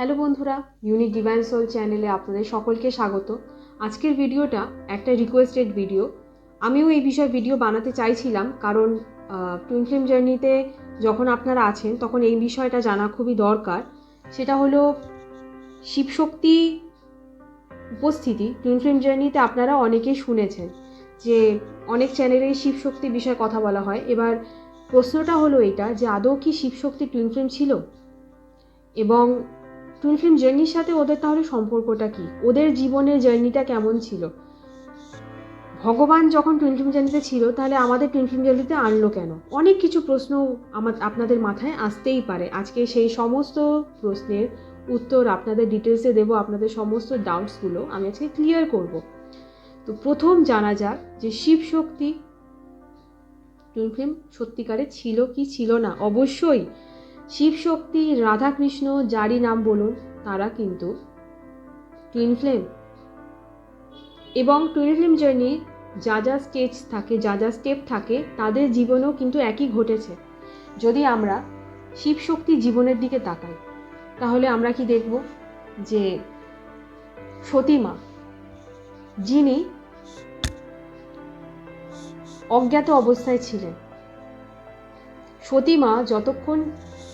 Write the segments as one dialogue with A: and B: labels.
A: Hello বন্ধুরা unique divine soul চ্যানেলে আপনাদের সকলকে স্বাগত। আজকের ভিডিওটা একটা রিকোয়েস্টেড ভিডিও আমিও এই বিষয়ে ভিডিও বানাতে চাইছিলাম কারণ টুইন ফিল্ম জার্নিতে যখন আপনারা আছেন তখন এই বিষয়টা জানা খুবই দরকার। সেটা হলো শিবশক্তি উপস্থিতি। টুইন ফিল্ম জার্নিতে আপনারা অনেকেই শুনেছেন যে অনেক চ্যানেলে শিবশক্তি বিষয়ে কথা বলা হয়। এবার প্রশ্নটা হলো এটা যে আদৌ কি শিবশক্তি টুইন ফিল্ম ছিল? এবং টুইন ফিল্ম জার্নির সাথে ওদের তাহলে সম্পর্কটা কি? ওদের জীবনের জার্নিটা কেমন ছিল? ভগবান যখন টুইন ফিল্ম জার্নিতে ছিল, তাহলে আমাদের টুইন ফিল্ম জার্নিতে আনলো কেন? অনেক কিছু প্রশ্ন আমার, আপনাদের মাথায় আসতেই পারে। আজকে সেই সমস্ত প্রশ্নের উত্তর আপনাদের ডিটেলসে দেবো, আপনাদের সমস্ত ডাউটসগুলো আমি আজকে ক্লিয়ার করব। তো প্রথম জানা যাক যে শিব শক্তি টুইন ফিল্ম সত্যিকারে ছিল কি ছিল না। অবশ্যই শিব শক্তি রাধাকৃষ্ণ, যারই নাম বলুন, তারা কিন্তু টুইন ফ্লেম এবং টুইন ফ্লেম জার্নি যা যা স্টেজ থাকে, যা যা স্টেপ থাকে, তাদের জীবনেও কিন্তু একই ঘটেছে। যদি আমরা শিব শক্তি জীবনের দিকে তাকাই, তাহলে আমরা কি দেখব যে সতীমা, যিনি অজ্ঞাত অবস্থায় ছিলেন। সতীমা যতক্ষণ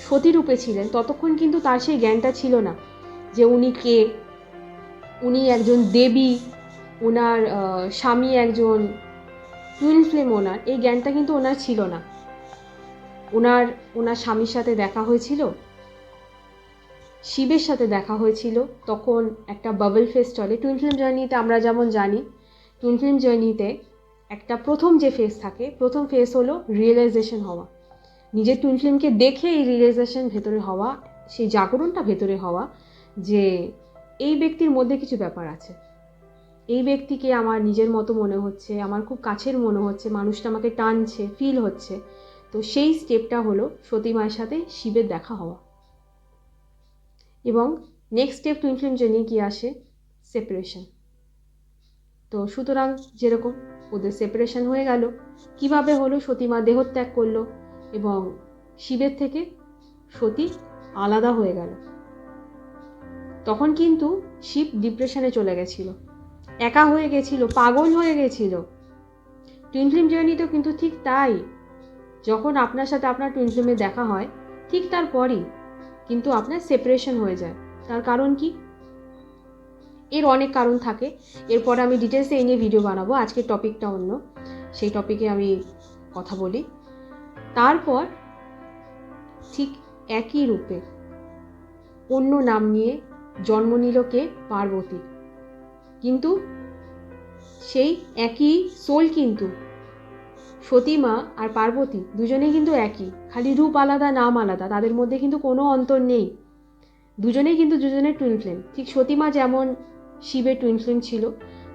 A: সতীরূপে ছিলেন, ততক্ষণ কিন্তু তার সেই জ্ঞানটা ছিল না যে উনি কে। উনি একজন দেবী ওনার স্বামী একজন টুইন ফ্লেম ওনার এই জ্ঞানটা কিন্তু ওনার ছিল না। ওনার ওনার স্বামীর সাথে দেখা হয়েছিল, শিবের সাথে দেখা হয়েছিল, তখন একটা বাবল ফেস চলে। টুইন ফিল্ম জার্নিতে আমরা যেমন জানি টুইন ফিল্ম জার্নিতে একটা প্রথম যে ফেস থাকে, প্রথম ফেস হলো রিয়েলাইজেশন হওয়া। নিজের টুইন ফিল্মকে দেখে এই রিয়েলাইজেশন ভেতরে হওয়া, সেই জাগরণটা ভেতরে হওয়া যে এই ব্যক্তির মধ্যে কিছু ব্যাপার আছে। এই ব্যক্তিকে আমার নিজের মতো মনে হচ্ছে, আমার খুব কাছের মনে হচ্ছে, মানুষটা আমাকে টানছে ফিল হচ্ছে। তো সেই স্টেপটা হলো সতী মায়ের সাথে শিবের দেখা হওয়া। এবং next step twin flame journey কি আসে? সেপারেশন তো সুতরাং যেরকম ওদের সেপারেশন হয়ে গেল, কীভাবে হলো সতীমা দেহত্যাগ করল? এবং শিবের থেকে সতী আলাদা হয়ে গেল। তখন কিন্তু শিব ডিপ্রেশনে চলে গেছিল। একা হয়ে গেছিল, পাগল হয়ে গেছিল। টুইন ফিল্ম জার্নিতেও কিন্তু ঠিক তাই। যখন আপনার সাথে আপনার টুইন ফিল্মে দেখা হয়, ঠিক তারপরই কিন্তু আপনার সেপারেশন হয়ে যায়। তার কারণ কি? এর অনেক কারণ থাকে। এরপর আমি ডিটেলসে এই নিয়ে ভিডিও বানাবো। আজকের টপিকটা অন্য। সেই টপিকে আমি কথা বলি। তারপর ঠিক একই রূপে অন্য নাম নিয়ে জন্ম নিল কে পার্বতী। কিন্তু সেই একই সোল কিন্তু সতীমা আর পার্বতী দুজনেই কিন্তু একই, খালি রূপ আলাদা, নাম আলাদা, তাদের মধ্যে কিন্তু কোনো অন্তর নেই। দুজনেই কিন্তু দুজনের টুইন ফ্লেম ঠিক সতীমা যেমন শিবের টুইন ফ্লেম ছিল,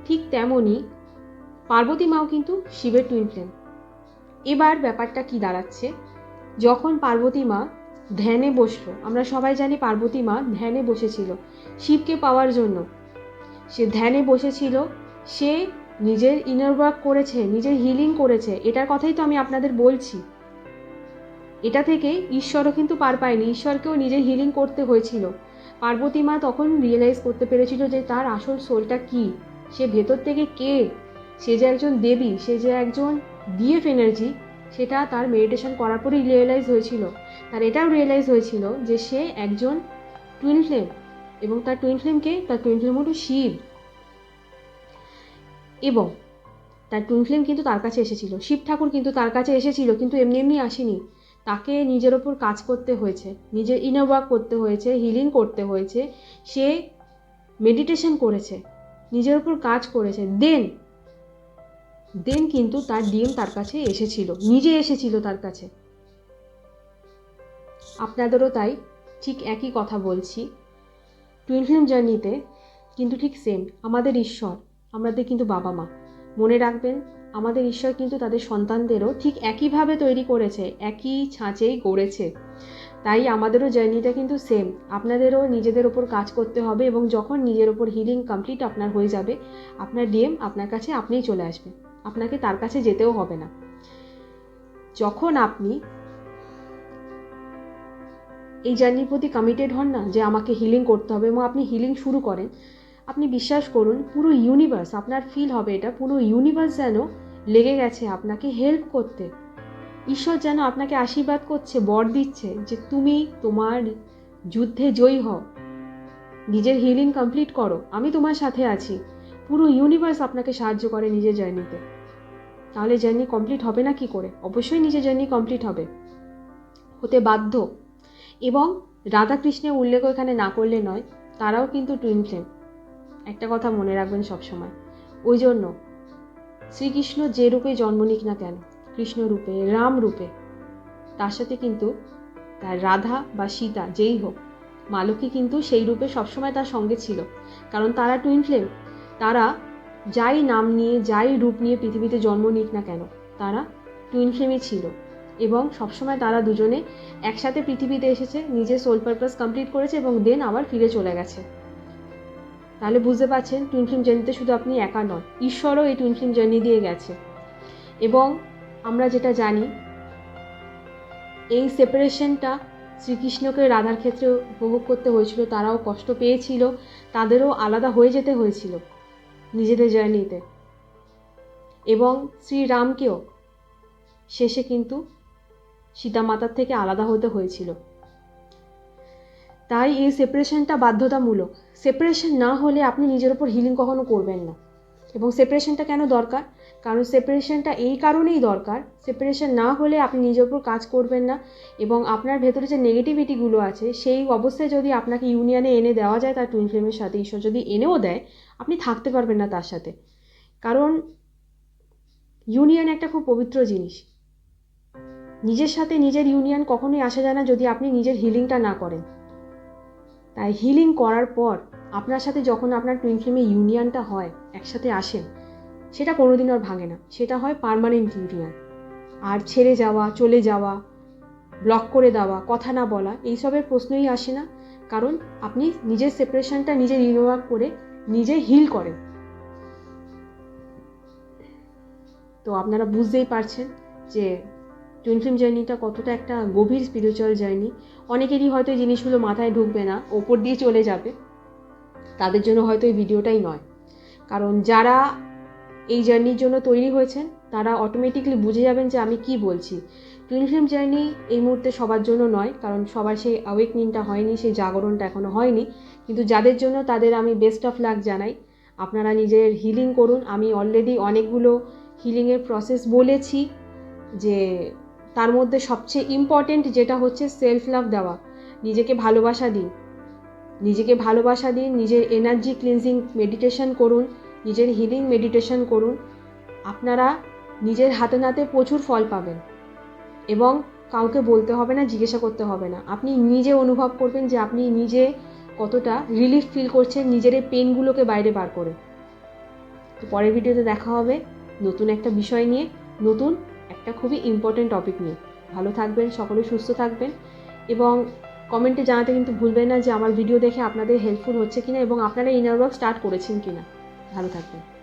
A: ঠিক তেমনই পার্বতী মাও কিন্তু শিবের টুইন ফ্লেম এবার ব্যাপারটা কি দাঁড়াচ্ছে? যখন পার্বতী মা ধ্যানে বসল, আমরা সবাই জানি পার্বতী মা ধ্যানে বসেছিল, শিবকে পাওয়ার জন্য। সে ধ্যানে বসেছিল, সে নিজের ইনার ওয়ার্ক করেছে, নিজের হিলিং করেছে, এটার কথাই তো আমি আপনাদের বলছি। এটা থেকে ঈশ্বরও কিন্তু পার পায়নি, ঈশ্বরকেও নিজের হিলিং করতে হয়েছিল। পার্বতী মা তখন রিয়েলাইজ করতে পেরেছিল যে তার আসল সোলটা কি? সে ভেতর থেকে কে? সে যে একজন দেবী, সে যে একজন ডিএফ এনার্জি সেটা তার মেডিটেশন করার পরেই রিয়েলাইজ হয়েছিল। তার এটাও রিয়েলাইজ হয়েছিল যে সে একজন টুইন ফ্লেম এবং তার টুইন ফ্লেমকে তার টুইন ফ্লেম হলো শিব। এবং তার টুইন ফ্লেম কিন্তু তার কাছে এসেছিল। শিব ঠাকুর কিন্তু তার কাছে এসেছিল, কিন্তু এমনি এমনি আসেনি। তাকে নিজের ওপর কাজ করতে হয়েছে, নিজের ইনার ওয়ার্ক করতে হয়েছে হিলিং করতে হয়েছে। সে মেডিটেশন করেছে, নিজের ওপর কাজ করেছে। দেন দেন কিন্তু তার ডিএম তার কাছে এসেছিল, নিজে এসেছিল তার কাছে। আপনাদেরও তাই ঠিক একই কথা বলছি। টুইন ফিল্ম জার্নিতে কিন্তু ঠিক সেম আমাদের ঈশ্বর, আমাদের কিন্তু বাবা মা। মনে রাখবেন, আমাদের ঈশ্বর কিন্তু তাদের সন্তানদেরও ঠিক একইভাবে তৈরি করেছে, একই ছাঁচেই গড়েছে। তাই আমাদেরও জার্নিটা কিন্তু সেম আপনাদেরও নিজেদের ওপর কাজ করতে হবে এবং যখন নিজের ওপর হিলিং কমপ্লিট আপনার হয়ে যাবে, আপনার ডিএম আপনার কাছে আপনিই চলে আসবে আপনাকে তার কাছে যেতেও হবে না। যখন আপনি এই জার্নির প্রতি কমিটেড হন না যে আমাকে হিলিং করতে হবে এবং আপনি হিলিং শুরু করেন, আপনি বিশ্বাস করুন, পুরো ইউনিভার্স আপনার ফিল হবে এটা, পুরো ইউনিভার্স যেন লেগে গেছে আপনাকে হেল্প করতে। ঈশ্বর যেন আপনাকে আশীর্বাদ করছে, বর দিচ্ছে যে তুমি তোমার যুদ্ধে জয়ী হও। নিজের হিলিং কমপ্লিট করো। আমি তোমার সাথে আছি। পুরো ইউনিভার্স আপনাকে সাহায্য করে নিজের জার্নিতে তাহলে জার্নি কমপ্লিট হবে না কি করে? অবশ্যই নিজের জার্নি কমপ্লিট হবে। হতে বাধ্য। এবং রাধাকৃষ্ণের উল্লেখ এখানে না করলে নয়, তারাও কিন্তু টুইন ফ্লেম একটা কথা মনে রাখবেন সবসময়। ওই জন্য শ্রীকৃষ্ণ যে রূপে জন্ম নিক না কেন, কৃষ্ণ রূপে, রাম রূপে, তার সাথে কিন্তু তার রাধা বা সীতা যেই হোক, মালকী কিন্তু সেই রূপে সবসময় তার সঙ্গে ছিল। কারণ তারা টুইন ফ্লেম তারা যাই নাম নিয়ে, যাই রূপ নিয়ে পৃথিবীতে জন্ম নিক না কেন, তারা টুইন ফ্লেমই ছিল। এবং সবসময় তারা দুজনে একসাথে পৃথিবীতে এসেছে, নিজের সোল পারপাস কমপ্লিট করেছে এবং দেন আবার ফিরে চলে গেছে। তাহলে বুঝতে পারছেন টুইন ফিল্ম জার্নিতে শুধু আপনি একা নন, ঈশ্বরও এই টুইন ফিল্ম জার্নি দিয়ে গেছে। এবং আমরা যেটা জানি, এই সেপারেশনটা শ্রীকৃষ্ণকে রাধার ক্ষেত্রে উপভোগ করতে হয়েছিল, তারাও কষ্ট পেয়েছিল, তাদেরও আলাদা হয়ে যেতে হয়েছিল। নিজেদের জার্নিতে এবং শ্রীরামকেও শেষে কিন্তু সীতা মাতার থেকে আলাদা হতে হয়েছিল। তাই এই সেপারেশনটা বাধ্যতামূলক। সেপারেশন না হলে আপনি নিজের ওপর হিলিং কখনো করবেন না। এবং সেপারেশনটা কেন দরকার? কারণ সেপারেশনটা এই কারণেই দরকার। সেপারেশন না হলে আপনি নিজের ওপর কাজ করবেন না এবং আপনার ভেতরে যে নেগেটিভিটিগুলো আছে, সেই অবস্থায় যদি আপনাকে ইউনিয়নে এনে দেওয়া যায় তার টুইন ফ্লেমের সাথে, ঈশ্বর যদি এনেও দেয়, আপনি থাকতে পারবেন না তার সাথে। কারণ ইউনিয়ন একটা খুব পবিত্র জিনিস। নিজের সাথে নিজের ইউনিয়ন কখনোই আসা যায় না যদি আপনি নিজের হিলিংটা না করেন। তাই হিলিং করার পর আপনার সাথে যখন আপনার টুইন ফ্লেমে ইউনিয়নটা হয়, একসাথে আসেন সেটা কোনোদিন আর ভাঙে না। সেটা হয় পারমানেন্ট ইউনিয়ন আর ছেড়ে যাওয়া, চলে যাওয়া ব্লক করে দেওয়া, কথা না বলা, এইসবের প্রশ্নই আসে না। কারণ আপনি নিজের সেপারেশনটা নিজে রিনোভার করে নিজে হিল করেন। তো আপনারা বুঝতেই পারছেন যে টুইন ফিল্ম জার্নিটা কতটা একটা গভীর স্পিরিচুয়াল জার্নি অনেকেরই হয়তো এই জিনিসগুলো মাথায় ঢুকবে না, ওপর দিয়ে চলে যাবে। তাদের জন্য হয়তো এই ভিডিওটাই নয়। কারণ যারা এই জার্নির জন্য তৈরি হয়েছেন, তারা অটোমেটিকলি বুঝে যাবেন যে আমি কি বলছি। ফিল্ম জার্নি এই মুহূর্তে সবার জন্য নয়, কারণ সবার সেই অ্যাওয়েকনিংটা হয়নি, সেই জাগরণটা এখনও হয়নি। কিন্তু যাদের জন্য তাদের আমি বেস্ট অফ লাক জানাই। আপনারা নিজের হিলিং করুন। আমি অলরেডি অনেকগুলো হিলিংয়ের প্রসেস বলেছি যে তার মধ্যে সবচেয়ে ইম্পর্টেন্ট যেটা হচ্ছে সেলফ লাভ দেওয়া। নিজেকে ভালোবাসা দিন। নিজেকে ভালোবাসা দিন, নিজের এনার্জি ক্লিনজিং মেডিটেশন করুন। নিজের হিলিং মেডিটেশন করুন। আপনারা নিজের হাতে নাতে প্রচুর ফল পাবেন। এবং কাউকে বলতে হবে না, জিজ্ঞাসা করতে হবে না। আপনি নিজে অনুভব করবেন যে আপনি নিজে কতটা রিলিফ ফিল করছেন, নিজের এই পেনগুলোকে বাইরে বার করে। তো পরের ভিডিওতে দেখা হবে নতুন একটা বিষয় নিয়ে, নতুন একটা খুবই ইম্পর্টেন্ট টপিক নিয়ে। ভালো থাকবেন, সকলে সুস্থ থাকবেন। এবং কমেন্টে জানাতে কিন্তু ভুলবেন না যে আমার ভিডিও দেখে আপনাদের হেল্পফুল হচ্ছে কিনা এবং আপনারা ইনার ওয়ার্ক স্টার্ট করেছেন কিনা। ভালো থাকবেন।